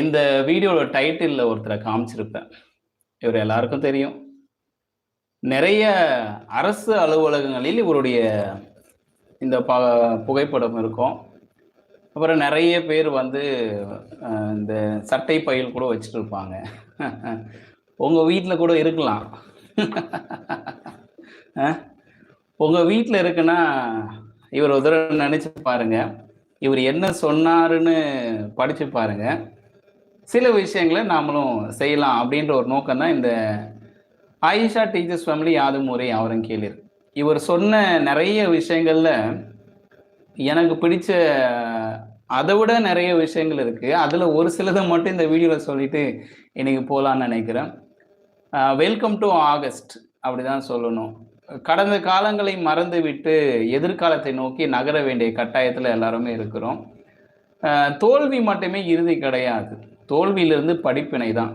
இந்த வீடியோட டைட்டிலில் ஒருத்தரை காமிச்சிருப்பேன். இவர் எல்லாருக்கும் தெரியும். நிறைய அரசு அலுவலகங்களில் இவருடைய இந்த ப புகைப்படம் இருக்கும். அப்புறம் நிறைய பேர் வந்து இந்த சட்டை பையில் கூட வச்சுட்டு இருப்பாங்க உங்கள் வீட்டில் கூட இருக்கலாம். உங்கள் வீட்டில் இருக்குன்னா இவர் ஒரு தடவை பாருங்கள் பாருங்க. இவர் என்ன சொன்னாருன்னு படித்து பாருங்கள் சில விஷயங்களை நாமளும் செய்யலாம் அப்படின்ற ஒரு நோக்கம் தான் இந்த ஆயிஷா டீச்சர்ஸ் ஃபேமிலி யாதும் முறை அவரும் கேளீர் இவர் சொன்ன நிறைய விஷயங்களில் எனக்கு பிடிச்ச அதை விட நிறைய விஷயங்கள் இருக்குது அதில் ஒரு சிலதை மட்டும் இந்த வீடியோவில் சொல்லிட்டு இன்றைக்கி போகலான்னு நினைக்கிறேன். வெல்கம் டு ஆகஸ்ட் அப்படிதான் சொல்லணும். கடந்த காலங்களை மறந்து விட்டு எதிர்காலத்தை நோக்கி நகர வேண்டிய கட்டாயத்தில் எல்லாருமே இருக்கிறோம். தோல்வி மட்டுமே இறுதி கிடையாது. தோல்வியிலிருந்து படிப்பினை தான்.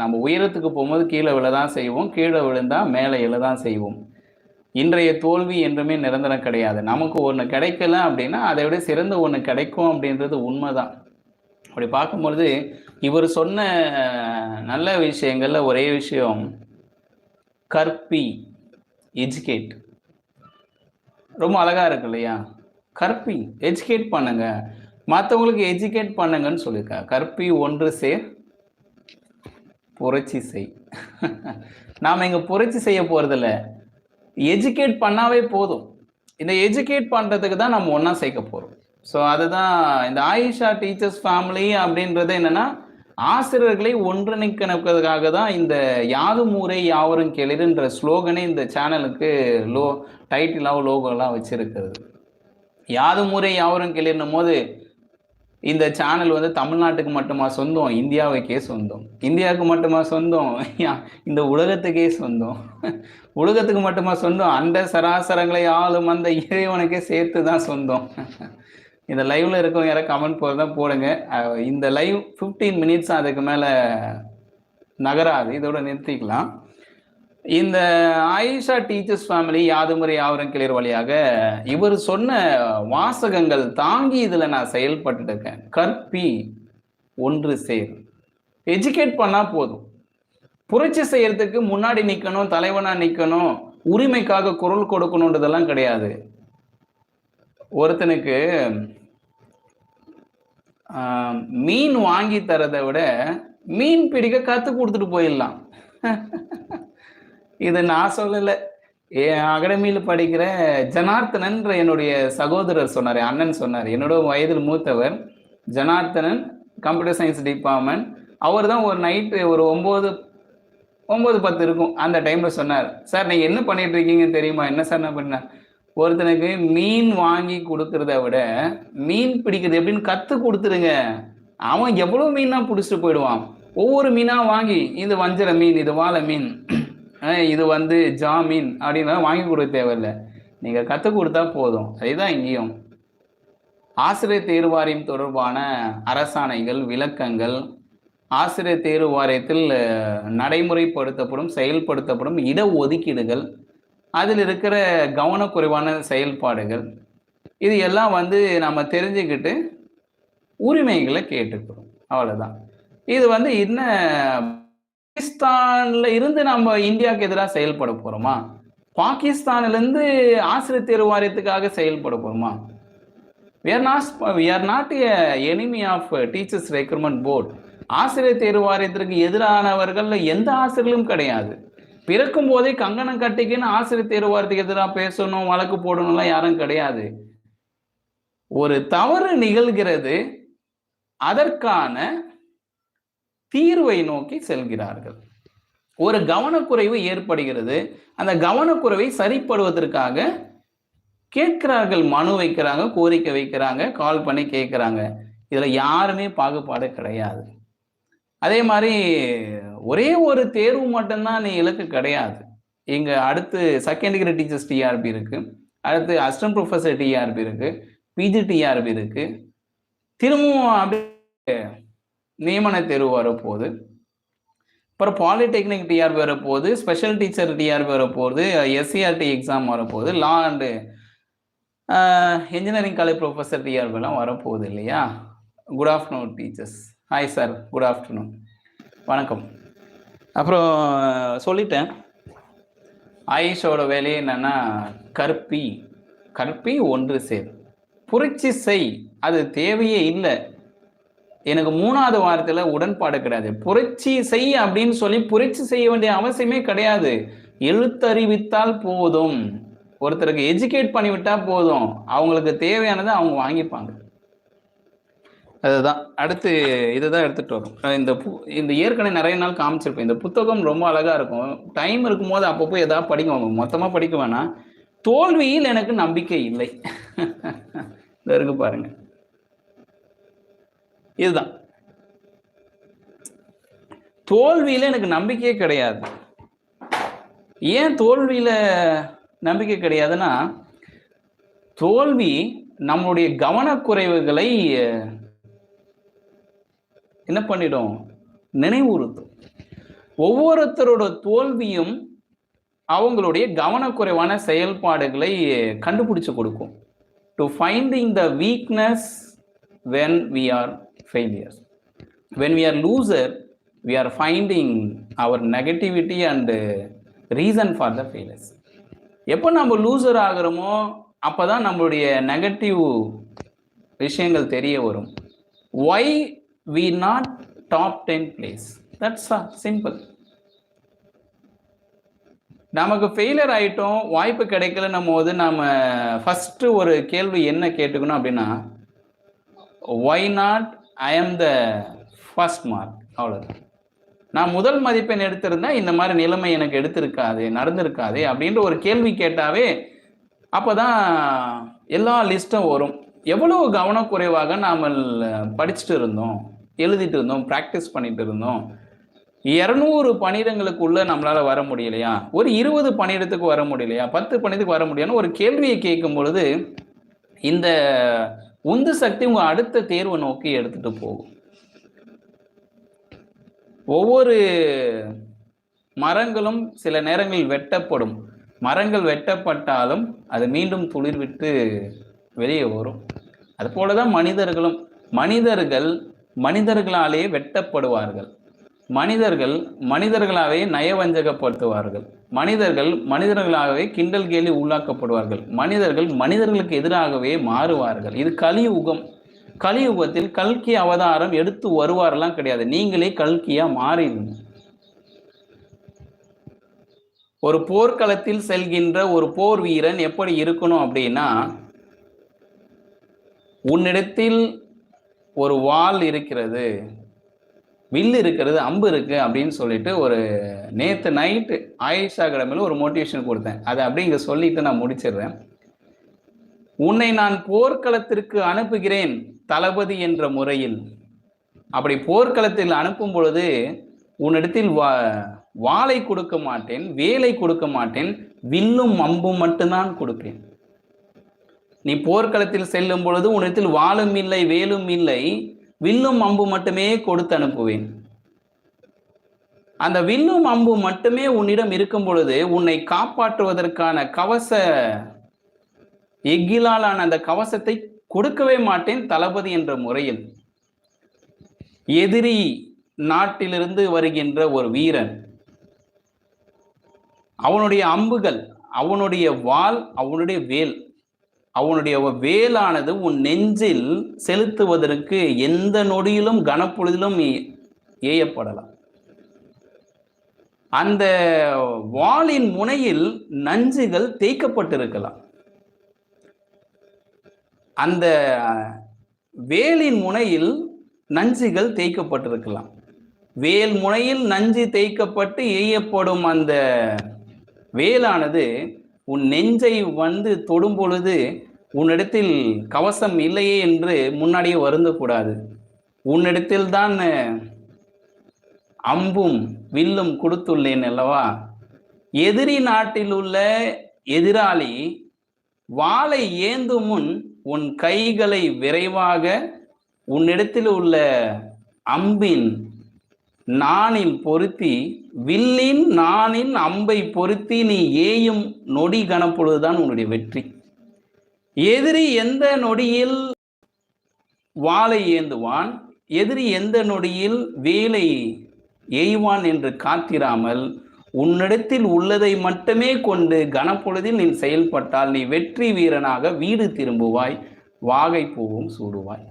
நம்ம உயரத்துக்கு போகும்போது கீழே விழ தான் செய்வோம் கீழே விழுந்தால் மேலே எழ தான் செய்வோம். இன்றைய தோல்வி என்றுமே நிரந்தரம் கிடையாது. நமக்கு ஒன்று கிடைக்கல அப்படின்னா அதை விட சிறந்த ஒன்று கிடைக்கும் அப்படின்றது உண்மைதான். அப்படி பார்க்கும்பொழுது இவர் சொன்ன நல்ல விஷயங்களில் ஒரே விஷயம் கற்பி எஜுகேட் ரொம்ப அழகா இருக்கு இல்லையா? கற்பி எஜுகேட் பண்ணுங்கள் மற்றவங்களுக்கு எஜுகேட் பண்ணுங்கன்னு சொல்லியிருக்கா கற்பி ஒன்று சேர் புரட்சி செய். நாம் இங்கே புரட்சி செய்ய போகிறதில்ல எஜுகேட் பண்ணாவே போதும். இந்த எஜுகேட் பண்ணுறதுக்கு தான் நம்ம ஒன்றா சேர்க்க போகிறோம் ஸோ அதுதான் இந்த ஆயிஷா டீச்சர்ஸ் ஃபேமிலி அப்படின்றது என்னன்னா ஆசிரியர்களை ஒன்றிணைக்கிறதுக்காக தான் இந்த யாதும் ஊரே யாவரும் கேளிருன்ற ஸ்லோகனே இந்த சேனலுக்கு லோ டைட்டிலாக லோகோலாம் வச்சுருக்கிறது. யாதும் ஊரே யாவரும் கேளிர்னும் போது இந்த சேனல் வந்து தமிழ்நாட்டுக்கு மட்டுமா சொந்தம் இந்தியாவுக்கே சொந்தம். இந்தியாவுக்கு மட்டுமா சொந்தம்? இந்த உலகத்துக்கே சொந்தம். உலகத்துக்கு மட்டுமா சொந்தம்? அந்த சராசரங்களை ஆளும் அந்த இறைவனுக்கே சேர்த்து தான் சொந்தம். இந்த லைவ்ல இருக்கவங்க யாராவது கமெண்ட் போகிறதா போடுங்க. இந்த லைவ் 15 மினிட்ஸ் அதுக்கு மேலே நகராது. இதோட நிறுத்திக்கலாம். இந்த ஆயிஷா டீச்சர்ஸ் ஃபேமிலி யாதுமுறை யாவரும் கிளியர் வழியாக இவர் சொன்ன வாசகங்கள் தாங்கி இதில் நான் செயல்பட்டு இருக்கேன். கற்பி ஒன்று சேர். எஜுகேட் பண்ணா போதும். புரட்சி செய்யறதுக்கு முன்னாடி நிக்கணும் தலைவனா நிக்கணும் உரிமைக்காக குரல் கொடுக்கணுன்றதெல்லாம் கிடையாது. ஒருத்தனுக்கு மீன் வாங்கி தரதை விட மீன் பிடிக்க கத்து கொடுத்துட்டு போயிடலாம். இது நான் சொல்லலை. என் அகாடமியில் படிக்கிற ஜனார்த்தனன்ற என்னுடைய சகோதரர் சொன்னார் அண்ணன் சொன்னார். என்னோட வயதில் மூத்தவர் ஜனார்த்தனன் கம்ப்யூட்டர் சயின்ஸ் டிபார்ட்மெண்ட் அவர் தான் ஒரு நைட்டு ஒரு ஒம்பது ஒம்பது பத்து இருக்கும். அந்த டைமில் சொன்னார் சார் நீங்கள் என்ன பண்ணிட்டு இருக்கீங்கன்னு தெரியுமா? என்ன சார் நான் பண்ணேன் ஒருத்தனுக்கு மீன் வாங்கி கொடுக்கறத விட மீன் பிடிக்கிறது எப்படின்னு கற்று கொடுத்துருங்க. அவன் எவ்வளோ மீனா பிடிச்சிட்டு போயிடுவான்? ஒவ்வொரு மீனாக வாங்கி இது வஞ்சர மீன் இது வாழை மீன். இது வந்து ஜாமீன் அப்படின்னா வாங்கி கொடுக்க தேவையில்லை. நீங்கள் கற்றுக் கொடுத்தா போதும். அதுதான் இங்கேயும். ஆசிரியர் தேர்வு வாரியம் தொடர்பான அரசாணைகள் விளக்கங்கள் ஆசிரியர் தேர்வு வாரியத்தில் நடைமுறைப்படுத்தப்படும் செயல்படுத்தப்படும் இட ஒதுக்கீடுகள் அதில் இருக்கிற கவனக்குறைவான செயல்பாடுகள் இது எல்லாம் வந்து நம்ம தெரிஞ்சுக்கிட்டு உரிமைகளை கேட்டுக்கிறோம். அவ்வளோதான் இது வந்து என்ன பாகிஸ்தான்ல இருந்து நம்ம இந்தியாவுக்கு எதிராக செயல்பட போறோமா? பாகிஸ்தான்ல இருந்து ஆசிரியர் தேர்வு வாரியத்துக்காக செயல்பட போறோமா? We நாஸ் not not a enemy of teachers recruitment board ஆசிரியர் தேர்வு வாரியத்திற்கு எதிரானவர்கள் எந்த ஆசிரியர்களும் கிடையாது. பிறக்கும் போதே கங்கணம் கட்டிக்கின்னு ஆசிரியர் தேர்வு வாரியத்துக்கு எதிராக பேசணும் வழக்கு போடணும்லாம் யாரும் கிடையாது. ஒரு தவறு நிகழ்கிறது அதற்கான தீர்வை நோக்கி செல்கிறார்கள். ஒரு கவனக்குறைவு ஏற்படுகிறது. அந்த கவனக்குறைவை சரிப்படுவதற்காக கேட்கிறார்கள் மனு வைக்கிறாங்க கோரிக்கை வைக்கிறாங்க கால் பண்ணி கேட்குறாங்க. இதில் யாருமே பாகுபாடு கிடையாது. அதே மாதிரி ஒரே ஒரு தேர்வு மட்டும்தான் நீ இலக்கு கிடையாது. இங்கே அடுத்து செகண்ட் டிகிரி டீச்சர்ஸ் டிஆர்பி இருக்குது அடுத்து அசிஸ்டன்ட் ப்ரொஃபஸர் டிஆர்பி இருக்குது பிஜி டிஆர்பி இருக்குது திரும்பவும் அப்படியே நியமன தேர்வு வரப்போகுது. அப்புறம் பாலிடெக்னிக் டிஆர்பி வரப்போகுது. ஸ்பெஷல் டீச்சர் டிஆர்பி வரப்போகுது. எஸ்சிஆர்டி எக்ஸாம் வரப்போகுது. Law and engineering college professor டிஆர்பிலாம் வரப்போகுது இல்லையா? Good afternoon teachers hi sir good afternoon வணக்கம். அப்புறம் uh, சொல்லிட்டேன். ஆயிஷோட வேலையே என்னென்னா கற்பி கற்பி ஒன்று சேர். புரட்சி செய். அது தேவையே இல்லை. எனக்கு மூணாவது வாரத்தில் உடன்பாடு கிடையாது. புரட்சி செய் அப்படின்னு சொல்லி புரட்சி செய்ய வேண்டிய அவசியமே கிடையாது. எழுத்தறிவித்தால் போதும். ஒருத்தருக்கு எஜுகேட் பண்ணிவிட்டா போதும். அவங்களுக்கு தேவையானதை அவங்க வாங்கிப்பாங்க. அதுதான். அடுத்து இதுதான் எடுத்துட்டு வரும். இந்த பு இந்த ஏற்கனவே நிறைய நாள் காமிச்சிருப்பேன். இந்த புத்தகம் ரொம்ப அழகா இருக்கும். டைம் இருக்கும்போது அப்பப்போ ஏதாவது படிக்குவாங்க மொத்தமாக படிக்க வேணாம். தோல்வியில் எனக்கு நம்பிக்கை இல்லை. இந்த இருக்கு பாருங்கள் இதுதான். தோல்வியில எனக்கு நம்பிக்கையே கிடையாது. ஏன் தோல்வியில நம்பிக்கை கிடையாதுன்னா தோல்வி நம்மளுடைய கவனக்குறைவுகளை என்ன பண்ணிடும்? நினைவுறுத்தும். ஒவ்வொருத்தரோட தோல்வியும் அவங்களுடைய கவனக்குறைவான செயல்பாடுகளை கண்டுபிடிச்சு கொடுக்கும். To finding the weakness when we are failures when we are loser we are finding our negativity and reason for the failures எப்போ நம்ம லூசர் ஆகிறோமோ அப்போ தான் நம்மளுடைய நெகட்டிவ் விஷயங்கள் தெரிய வரும். Why we not top ten place that's simple நமக்கு failure ஆகிட்டோம் வாய்ப்பு கிடைக்கலன்னும் போது நம்ம ஃபஸ்ட்டு ஒரு கேள்வி என்ன கேட்டுக்கணும் அப்படின்னா why not I am the first mark அவ்வளோதான் நான் முதல் மதிப்பெண் எடுத்திருந்தா இந்த மாதிரி நிலைமை எனக்கு எடுத்திருக்காது நடந்திருக்காது அப்படின்ற ஒரு கேள்வி கேட்டாவே அப்போதான் எல்லா லிஸ்ட்டும் வரும். எவ்வளோ கவனக்குறைவாக நாம் படிச்சுட்டு இருந்தோம் எழுதிட்டு இருந்தோம் ப்ராக்டிஸ் பண்ணிட்டு இருந்தோம் இரநூறு பணியிடங்களுக்குள்ள நம்மளால் வர முடியலையா? ஒரு இருபது பணியிடத்துக்கு வர முடியலையா? பத்து பணியத்துக்கு வர முடியலன்னு ஒரு கேள்வியை கேட்கும் பொழுது இந்த உந்து சக்தி உங்க அடுத்த தேர்வை நோக்கி எடுத்துட்டு போகும். ஒவ்வொரு மரங்களும் சில நேரங்களில் வெட்டப்படும். மரங்கள் வெட்டப்பட்டாலும் அது மீண்டும் துளிர்விட்டு வெளியே வரும். அது போலதான் மனிதர்களும் மனிதர்கள் மனிதர்களாலே வெட்டப்படுவார்கள். மனிதர்கள் மனிதர்களாகவே நயவஞ்சகப்படுத்துவார்கள். மனிதர்கள் மனிதர்களாகவே கிண்டல் கேலி உள்ளாக்கப்படுவார்கள். மனிதர்கள் மனிதர்களுக்கு எதிராகவே மாறுவார்கள். இது கலியுகம். கலியுகத்தில் கல்கி அவதாரம் எடுத்து வருவாரெல்லாம் கிடையாது. நீங்களே கல்கியா மாறிடுங்க. ஒரு போர்க்களத்தில் செல்கின்ற ஒரு போர் வீரன் எப்படி இருக்கணும் அப்படின்னா உன்னிடத்தில் ஒரு வாள் இருக்கிறது. வில் இருக்கிறது அம்பு இருக்கு அப்படின்னு சொல்லிட்டு ஒரு நேற்று நைட்டு ஆயிஷா கடமையில் ஒரு மோட்டிவேஷன் கொடுத்தேன். அதை அப்படி இங்கே சொல்லிட்டு நான் முடிச்சிடுறேன். உன்னை நான் போர்க்களத்திற்கு அனுப்புகிறேன் தளபதி என்ற முறையில். அப்படி போர்க்களத்தில் அனுப்பும் பொழுது உன்னிடத்தில் வா வாளை கொடுக்க மாட்டேன் வேலை கொடுக்க மாட்டேன் வில்லும் அம்பும் மட்டும்தான் கொடுப்பேன். நீ போர்க்களத்தில் செல்லும் பொழுது உன்னிடத்தில் வாளும் இல்லை வேலும் இல்லை. வில்லும் அம்பு மட்டுமே கொடுத்து அனுப்புவேன். அந்த வில்லும் அம்பு மட்டுமே உன்னிடம் இருக்கும் பொழுது உன்னை காப்பாற்றுவதற்கான கவச எக்கிலாலான அந்த கவசத்தை கொடுக்கவே மாட்டேன் தளபதி என்ற முறையில். எதிரி நாட்டிலிருந்து வருகின்ற ஒரு வீரன். அவனுடைய அம்புகள் அவனுடைய வாள் அவனுடைய வேல் அவனுடைய வேலானது உன் நெஞ்சில் செலுத்துவதற்கு எந்த நொடியிலும் கனப்பொழுதிலும் ஏயப்படலாம். அந்த வாளின் முனையில் நஞ்சுகள் தேய்க்கப்பட்டிருக்கலாம். அந்த வேலின் முனையில் நஞ்சுகள் தேய்க்கப்பட்டிருக்கலாம். வேல் முனையில் நஞ்சு தேய்க்கப்பட்டு எய்யப்படும் அந்த வேலானது உன் நெஞ்சை வந்து தொடும் பொழுது உன்னிடத்தில் கவசம் இல்லையே என்று முன்னாடியே வருந்தக்கூடாது. உன்னிடத்தில் தான் அம்பும் வில்லும் கொடுத்துள்ளேன் அல்லவா? எதிரி நாட்டில் உள்ள எதிராளி வாளை ஏந்தும் முன் உன் கைகளை விரைவாக உன்னிடத்தில் உள்ள அம்பின் நானில் பொருத்தி வில்லின் நானின் அம்பை பொருத்தி நீ ஏயும் நொடி கணப்பொழுதுதான் உன்னுடைய வெற்றி. எதிரி எந்த நொடியில் வாளை ஏந்துவான்? எதிரி எந்த நொடியில் வேலை எய்வான் என்று காத்திராமல் உன்னிடத்தில் உள்ளதை மட்டுமே கொண்டு கனப்பொழுதில் நீ செயல்பட்டால் நீ வெற்றி வீரனாக வீடு திரும்புவாய் வாகை பூவும் சூடுவாய்.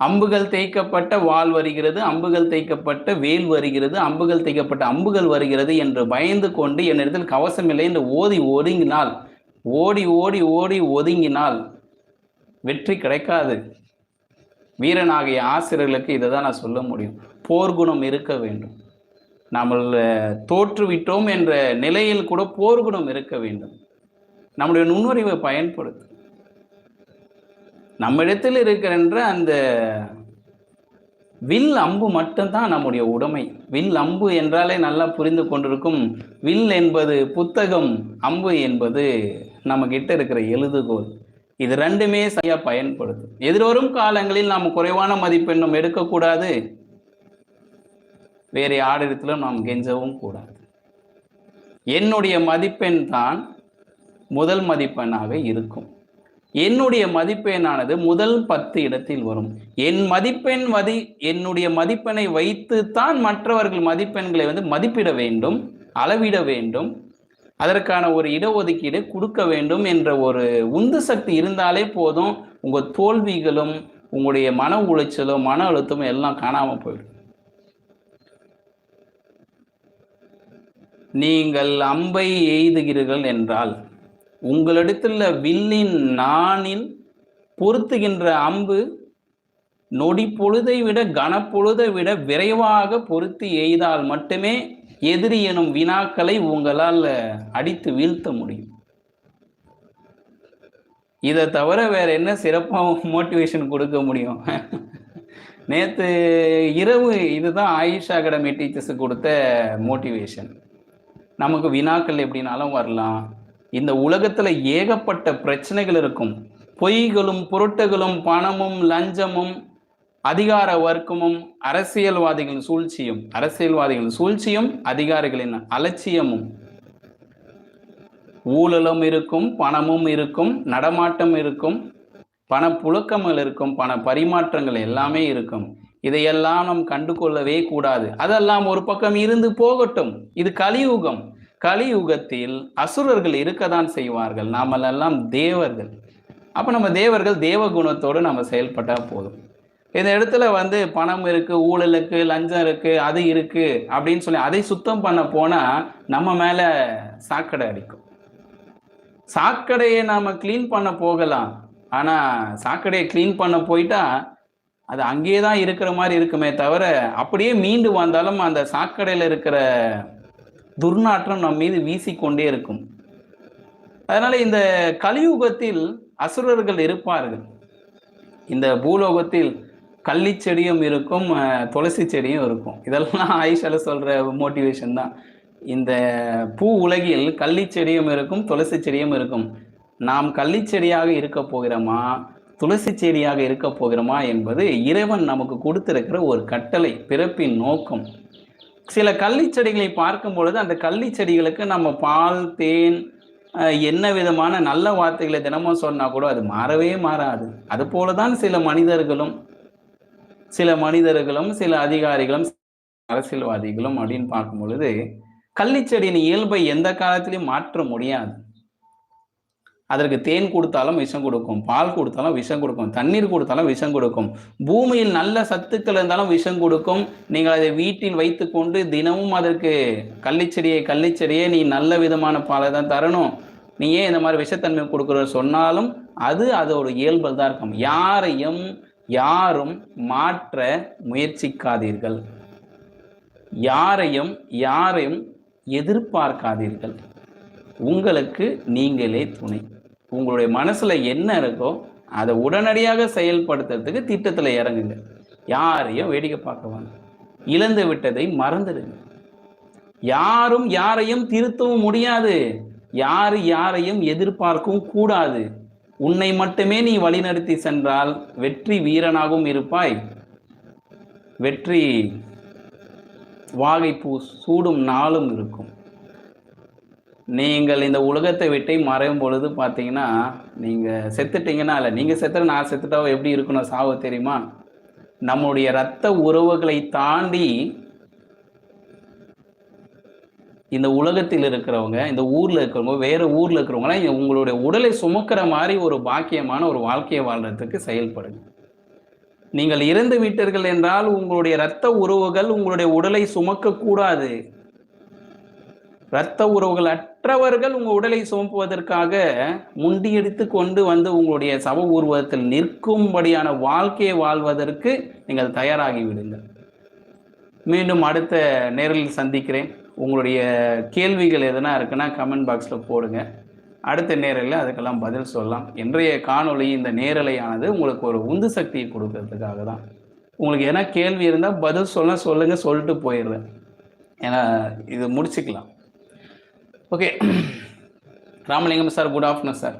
அம்புகள் தேய்க்கப்பட்ட வால் வருகிறது அம்புகள் தேய்க்கப்பட்ட வேல் வருகிறது அம்புகள் தேய்க்கப்பட்ட அம்புகள் வருகிறது என்று பயந்து கொண்டு என்னிடத்தில் கவசமில்லை என்று ஓதி ஒருங்கினால் ஓடி ஓடி ஓடி ஒதுங்கினால் வெற்றி கிடைக்காது. வீரனாகிய ஆசிரியர்களுக்கு இதை தான் நான் சொல்ல முடியும். போர்க்குணம் இருக்க வேண்டும். நாம் தோற்றுவிட்டோம் என்ற நிலையில் கூட போர்க்குணம் இருக்க வேண்டும். நம்முடைய நுண்ணறிவை பயன்படுத்தும் நம்மிடத்தில் இருக்கின்ற அந்த வில் அம்பு மட்டும்தான் நம்முடைய உடைமை. வில் அம்பு என்றாலே நல்லா புரிந்து கொண்டிருக்கும். வில் என்பது புத்தகம் அம்பு என்பது நம்ம கிட்ட இருக்கிற எழுதுகோல் இது ரெண்டுமே சரியா பயன்படுது. எதிர்வரும் காலங்களில் நாம் குறைவான மதிப்பெண்ணும் எடுக்கக்கூடாது. வேறு யாரிடத்திலும் நாம் கெஞ்சவும் கூடாது. என்னுடைய மதிப்பெண் தான் முதல் மதிப்பெண்ணாக இருக்கும். என்னுடைய மதிப்பெண்ணானது முதல் பத்து இடத்தில் வரும். என் மதிப்பெண் மதி என்னுடைய மதிப்பெண்ணை வைத்து தான் மற்றவர்கள் மதிப்பெண்களை வந்து மதிப்பிட வேண்டும் அளவிட வேண்டும். அதற்கான ஒரு இடஒதுக்கீடு கொடுக்க வேண்டும் என்ற ஒரு உந்து சக்தி இருந்தாலே போதும் உங்கள் தோல்விகளும் உங்களுடைய மன உளைச்சலும் மன அழுத்தமும் எல்லாம் காணாமல் போயிடும். நீங்கள் அம்பை எய்துகிறீர்கள் என்றால் உங்களிடத்தில் வில்லின் நானில் பொருத்துகின்ற அம்பு நொடி பொழுதை விட கனப்பொழுதை விட விரைவாக பொருத்தி எய்தால் மட்டுமே எதிரி எனும் வினாக்களை உங்களால் அடித்து வீழ்த்த முடியும். இதை தவிர வேற என்ன சிறப்பாக மோட்டிவேஷன் கொடுக்க முடியும்? நேற்று இரவு இதுதான் ஆயுஷ் அகாடமி டீச்சர்ஸ் கொடுத்த மோட்டிவேஷன் நமக்கு வினாக்கள் எப்படினாலும் வரலாம். இந்த உலகத்தில் ஏகப்பட்ட பிரச்சனைகள் இருக்கும். பொய்களும் புரட்டுகளும் பணமும் லஞ்சமும் அதிகார வர்க்கமும் அரசியல்வாதிகளின் சூழ்ச்சியும் அரசியல்வாதிகளின் சூழ்ச்சியும் அதிகாரிகளின் அலட்சியமும். ஊழலும் இருக்கும் பணமும் இருக்கும் நடமாட்டம் இருக்கும் பணப்புழக்கங்கள் இருக்கும் பண பரிமாற்றங்கள் எல்லாமே இருக்கும். இதையெல்லாம் நாம் கண்டு கொள்ளவே கூடாது. அதெல்லாம் ஒரு பக்கம் இருந்து போகட்டும். இது கலியுகம். கலியுகத்தில் அசுரர்கள் இருக்கதான் செய்வார்கள். நாமெல்லாம் தேவர்கள். அப்ப நம்ம தேவர்கள் தேவ குணத்தோடு நம்ம செயல்பட்டா போதும். இந்த இடத்துல வந்து பணம் இருக்கு ஊழலுக்கு லஞ்சம் இருக்கு அது இருக்கு அப்படின்னு சொல்லி அதை சுத்தம் பண்ண போனா நம்ம மேல சாக்கடை அடிக்கும். சாக்கடையை நாம க்ளீன் பண்ண போகலாம். ஆனா சாக்கடையை க்ளீன் பண்ண போயிட்டா அது அங்கேயே தான் இருக்கிற மாதிரி இருக்குமே தவிர அப்படியே மீண்டு வந்தாலும் அந்த சாக்கடையில் இருக்கிற துர்நாற்றம் நம் மீது வீசிக்கொண்டே இருக்கும். அதனால இந்த கலியுகத்தில் அசுரர்கள் இருப்பார்கள். இந்த பூலோகத்தில் கள்ளி செடியும் இருக்கும் துளசி செடியும் இருக்கும். இதெல்லாம் ஆயிஷால சொல்ற மோட்டிவேஷன் தான். இந்த பூ உலகில் கள்ளி செடியும் இருக்கும் துளசி செடியும் இருக்கும். நாம் கள்ளி செடியாக இருக்க போகிறோமா? துளசி செடியாக இருக்க போகிறோமா என்பது இறைவன் நமக்கு கொடுத்திருக்கிற ஒரு கட்டளை பிறப்பின் நோக்கம். சில கள்ளி செடிகளை பார்க்கும் பொழுது அந்த கள்ளி செடிகளுக்கு நம்ம பால் தேன் என்ன விதமான நல்ல வார்த்தைகளை தினமும் சொன்னா கூட அது மாறவே மாறாது. அது போலதான் சில மனிதர்களும் சில மனிதர்களும் சில அதிகாரிகளும் அரசியல்வாதிகளும் அப்படின்னு பார்க்கும் பொழுது கள்ளிச்செடியின் இயல்பை எந்த காலத்திலையும் மாற்ற முடியாது. அதற்கு தேன் கொடுத்தாலும் விஷம் கொடுக்கும் பால் கொடுத்தாலும் விஷம் கொடுக்கும் தண்ணீர் கொடுத்தாலும் விஷம் கொடுக்கும் பூமியில் நல்ல சத்துக்கள் இருந்தாலும் விஷம் கொடுக்கும். நீங்கள் அதை வீட்டில் வைத்துக்கொண்டு தினமும் அதற்கு கள்ளிச்செடியை கள்ளிச்செடியே நீ நல்ல விதமான பாலை தான் தரணும். நீ ஏன் இந்த மாதிரி விஷத்தன்மை கொடுக்குற சொன்னாலும் அது அதோட இயல்பு தான் இருக்கும். யாரையும் யாரும் மாற்ற முயற்சிக்காதீர்கள். யாரையும் யாரையும் எதிர்பார்க்காதீர்கள். உங்களுக்கு நீங்களே துணை. உங்களுடைய மனசுல என்ன இருக்கோ அதை உடனடியாக செயல்படுத்துறதுக்கு திட்டத்தில் இறங்குங்க. யாரையும் வேடிக்கை பார்க்க இழந்து விட்டதை மறந்துடுங்க. யாரும் யாரையும் திருத்தவும் முடியாது. யாரு யாரையும் எதிர்பார்க்கவும் கூடாது. உன்னை மட்டுமே நீ வழிநடத்தி சென்றால் வெற்றி வீரனாகவும் இருப்பாய். வெற்றி வாகைப்பூ சூடும் நாளும் இருக்கும். நீங்கள் இந்த உலகத்தை விட்டு மறையும் பொழுது பார்த்தீங்கன்னா நீங்கள் செத்துட்டீங்கன்னா இல்லை நீங்கள் செத்துற நான் செத்துட்டா எப்படி இருக்கணும் சாவு தெரியுமா? நம்முடைய இரத்த உறவுகளை தாண்டி இந்த உலகத்தில் இருக்கிறவங்க இந்த ஊர்ல இருக்கிறவங்க வேற ஊர்ல இருக்கிறவங்களாம் உங்களுடைய உடலை சுமக்கிற மாதிரி ஒரு பாக்கியமான ஒரு வாழ்க்கையை வாழ்றதுக்கு செயல்படுங்க. நீங்கள் இறந்து விட்டீர்கள் என்றால் உங்களுடைய இரத்த உறவுகள் உங்களுடைய உடலை சுமக்க கூடாது இரத்த உறவுகள் அற்றவர்கள் உங்கள் உடலை சுமப்புவதற்காக முண்டியடித்து கொண்டு வந்து உங்களுடைய சப ஊர்வலத்தில் நிற்கும்படியான வாழ்க்கையை வாழ்வதற்கு நீங்கள் தயாராகி விடுங்கள். மீண்டும் அடுத்த நேரில் சந்திக்கிறேன். உங்களுடைய கேள்விகள் எதனா இருக்குன்னா கமெண்ட் பாக்ஸில் போடுங்க. அடுத்த நேரலில் அதுக்கெல்லாம் பதில் சொல்லலாம். இன்றைய காணொளி இந்த நேரலையானது உங்களுக்கு ஒரு உந்து சக்தியை கொடுக்கறதுக்காக தான். உங்களுக்கு எதனா கேள்வி இருந்தால் பதில் சொல்ல சொல்லுங்கள் சொல்லிட்டு போயிடுறேன். ஏன்னா இது முடிச்சுக்கலாம். Okay Ramalingam sir good afternoon sir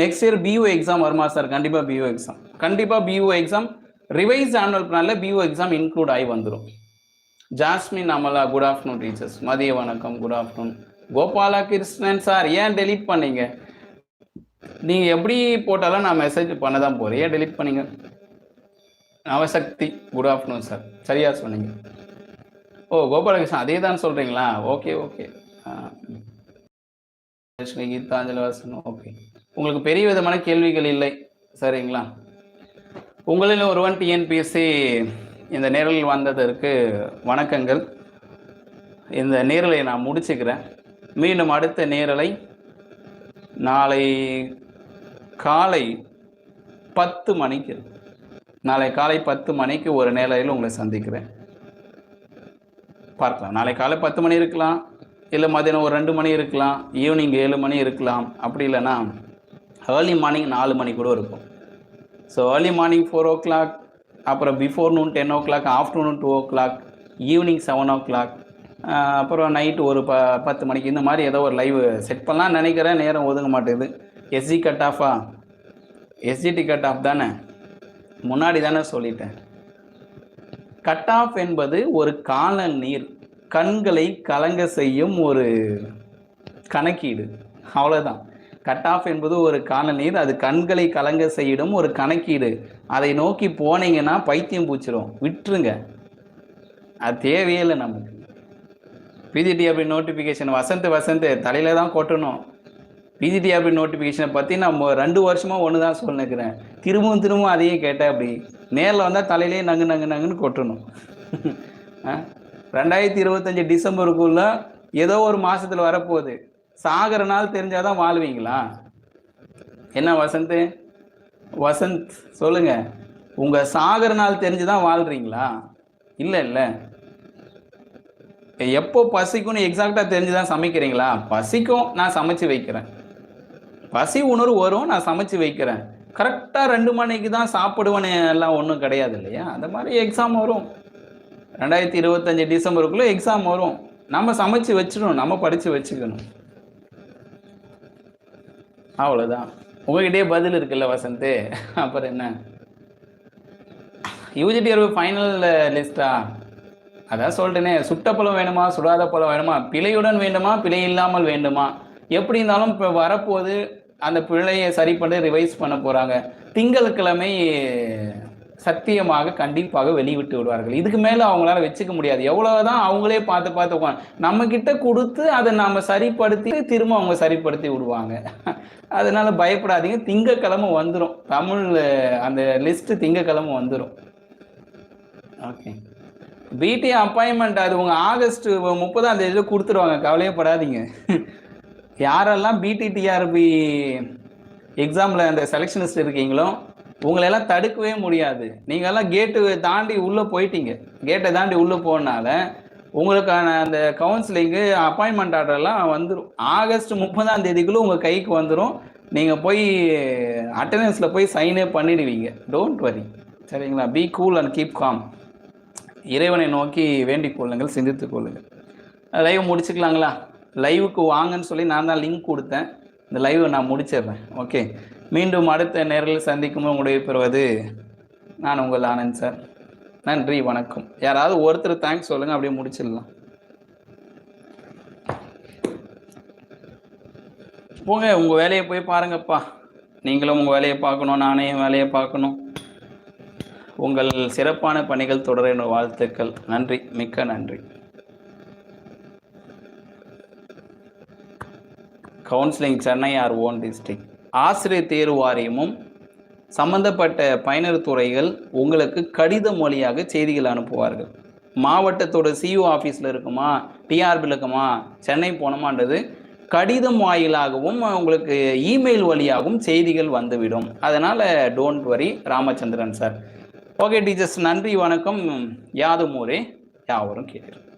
next year PO exam வருமா சார் கண்டிப்பாக பிஓ எக்ஸாம் கண்டிப்பாக பிஓ எக்ஸாம் ரிவைஸ் ஆனுவல் பிளானில் பிஓ எக்ஸாம் இன்க்ளூட் ஆகி வந்துடும் Jasmine Amala good afternoon teachers மதிய வணக்கம் good afternoon Gopala Krishnan sir ஏன் டெலிட் பண்ணீங்க? நீங்கள் எப்படி போட்டாலும் நான் மெசேஜ் பண்ண தான் போகிறேன் ஏன் டெலிட் பண்ணீங்க? நவசக்தி குட் ஆஃப்டர்நூன் சார் சரியாக சொன்னீங்க. ஓ கோபாலகிருஷ்ணன் அதே தான் சொல்கிறீங்களா okay okay. Lakshmi Geethanjali Vasan okay. உங்களுக்கு பெரிய விதமான கேள்விகள் இல்லை சரிங்களா? உங்களில் ஒருவன் டிஎன்பிஎஸ்சி இந்த நேரில் வந்ததற்கு வணக்கங்கள். இந்த நேரலை நான் முடிச்சுக்கிறேன். மீண்டும் அடுத்த நேரலை நாளை காலை பத்து மணிக்கு நாளை காலை பத்து மணிக்கு ஒரு நேரலையில் உங்களை சந்திக்கிறேன். பார்க்கலாம். நாளை காலை பத்து மணி இருக்கலாம் இல்லை மதியானம் ஒரு ரெண்டு மணி இருக்கலாம் ஈவினிங் ஏழு மணி இருக்கலாம் அப்படி இல்லைன்னா ஏர்லி மார்னிங் நாலு மணி கூட இருக்கும். So early morning four o'clock அப்புறம் before noon ten o'clock afternoon two o'clock evening seven o'clock அப்புறம் நைட்டு ஒரு ப பத்து மணிக்கு இந்த மாதிரி ஏதோ ஒரு லைவ் செட் பண்ணலாம் நினைக்கிறேன். நேரம் ஒதுங்க மாட்டேங்குது. எஸ்ஜி கட் ஆஃபா எஸ்ஜிடி கட் ஆஃப் தானே? முன்னாடி தானே சொல்லிட்டேன். கட் ஆஃப் என்பது ஒரு காணல் நீர். கண்களை கலங்க செய்யும் ஒரு கணக்கீடு. அவ்வளோதான் கட் ஆஃப் என்பது ஒரு காணல் நீர் அது கண்களை கலங்க செய்யிடும் ஒரு கணக்கீடு. அதை நோக்கி போனீங்கன்னா பைத்தியம் பூச்சிரும். விட்டுருங்க. அது தேவையே இல்லை நமக்கு. அப்படி நோட்டிஃபிகேஷன் வசந்த் வசந்த் தலையில தான் கொட்டணும். பிஜிடிஆர்பி நோட்டிஃபிகேஷனை பற்றி நான் ரெண்டு வருஷமாக ஒன்று தான் சொல்லிக்கிறேன் திரும்பவும் திரும்பவும் அதையே கேட்டேன் அப்படி. நேரில் வந்தால் தலையிலே நங்கு நங்கு நங்குன்னு கொட்டணும். ஆ? ரெண்டாயிரத்தி இருபத்தஞ்சி டிசம்பருக்குள்ள ஏதோ ஒரு மாதத்தில் வரப்போகுது. சாகிற நாள் தெரிஞ்சாதான் வாழ்வீங்களா? என்ன வசந்த்? வசந்த் சொல்லுங்க. உங்க சாகிற நாள் தெரிஞ்சுதான் வாழ்றீங்களா? இல்லை இல்லை. எப்போ பசிக்கும்னு எக்ஸாக்டாக தெரிஞ்சுதான் சமைக்கிறீங்களா? பசிக்கும் நான் சமைச்சு வைக்கிறேன். பசி உணர்வு வரும் நான் சமைச்சு வைக்கிறேன். கரெக்டாக ரெண்டு மணிக்கு தான் சாப்பிடுவேன்னு எல்லாம் ஒன்றும் கிடையாது இல்லையா? அந்த மாதிரி எக்ஸாம் வரும். ரெண்டாயிரத்தி இருபத்தஞ்சி டிசம்பருக்குள்ளே எக்ஸாம் வரும். நம்ம சமைச்சு வச்சிடணும் நம்ம படித்து வச்சுக்கணும். அவ்வளோதான் உங்ககிட்டயே பதில் இருக்குல்ல வசந்த்? அப்புறம் என்ன? யூஜிடி அறிவு ஃபைனல் லிஸ்டா அதான் சொல்லிட்டேனே சுட்ட பழம் வேணுமா சுடாத பழம் வேணுமா? பிழையுடன் வேண்டுமா பிழை இல்லாமல் வேண்டுமா? எப்படி இருந்தாலும் இப்போ வரப்போது அந்த பிழையை சரி பண்ணி ரிவைஸ் பண்ண போகிறாங்க திங்கட்கிழமை சத்தியமாக கண்டிப்பாக வெளிவிட்டு விடுவார்கள். இதுக்கு மேலே அவங்களால வச்சுக்க முடியாது. எவ்வளவுதான் அவங்களே பார்த்து பார்த்து உட்காந்து நம்ம கிட்ட கொடுத்து அதை நாம சரிப்படுத்தி திரும்ப அவங்க சரிப்படுத்தி விடுவாங்க. அதனால பயப்படாதீங்க. திங்கக்கிழமை வந்துடும் தமிழ் அந்த லிஸ்ட் திங்கக்கிழமை வந்துடும் ஓகே பிடி அப்பாயின்மெண்ட் அது உங்க ஆகஸ்ட் முப்பதாம் தேதியில கொடுத்துருவாங்க. கவலையப்படாதீங்க. யாரெல்லாம் பிடிடிஆர்பி எக்ஸாமில் அந்த செலெக்ஷனிஸ்ட் இருக்கீங்களோ உங்களெல்லாம் தடுக்கவே முடியாது. நீங்கள்லாம் கேட்டு தாண்டி உள்ளே போயிட்டீங்க. கேட்டை தாண்டி உள்ளே போனால உங்களுக்கான அந்த கவுன்சிலிங்கு அப்பாயின்மெண்ட் ஆர்டர்லாம் வந்துடும் ஆகஸ்ட் முப்பதாம் தேதிக்குள்ளே உங்கள் கைக்கு வந்துடும் நீங்கள் போய் அட்டண்டன்ஸில் போய் சைனே பண்ணிடுவீங்க. டோன்ட் வரி சரிங்களா? Be cool and keep calm இறைவனை நோக்கி வேண்டிக் கொள்ளுங்கள் சிந்தித்துக் கொள்ளுங்கள். லைவ் முடிச்சுக்கலாங்களா? லைவுக்கு வாங்கன்னு சொல்லி நான் தான் லிங்க் கொடுத்தேன். இந்த லைவை நான் முடிச்சிடுறேன். ஓகே மீண்டும் அடுத்த நேரில் சந்திக்கும் உங்களுடைய பெறுவது நான் உங்கள் ஆனந்த் சார் நன்றி வணக்கம். யாராவது ஒருத்தர் தேங்க்ஸ் சொல்லுங்கள் அப்படியே முடிச்சிடலாம். போங்க உங்கள் வேலையை போய் பாருங்கப்பா. நீங்களும் உங்கள் வேலையை பார்க்கணும் நானே என் வேலையை பார்க்கணும். உங்கள் சிறப்பான பணிகள் தொடர வாழ்த்துக்கள். நன்றி மிக்க நன்றி. Counselling Chennai or own district ஆசிரியர் தேர்வு வாரியமும் சம்பந்தப்பட்ட பயனர் துறைகள் உங்களுக்கு கடித மொழியாக செய்திகள் அனுப்புவார்கள். மாவட்டத்தோட சிஇஓ ஆஃபீஸில் இருக்குமா டிஆர்பியில் இருக்குமா சென்னை போனோமான்றது கடிதம் வாயிலாகவும் உங்களுக்கு இமெயில் வழியாகவும் செய்திகள் வந்துவிடும். அதனால் don't worry Ramachandran sir okay teachers நன்றி வணக்கம். யாதும் ஊரே யாவரும் கேட்டிருக்கேன்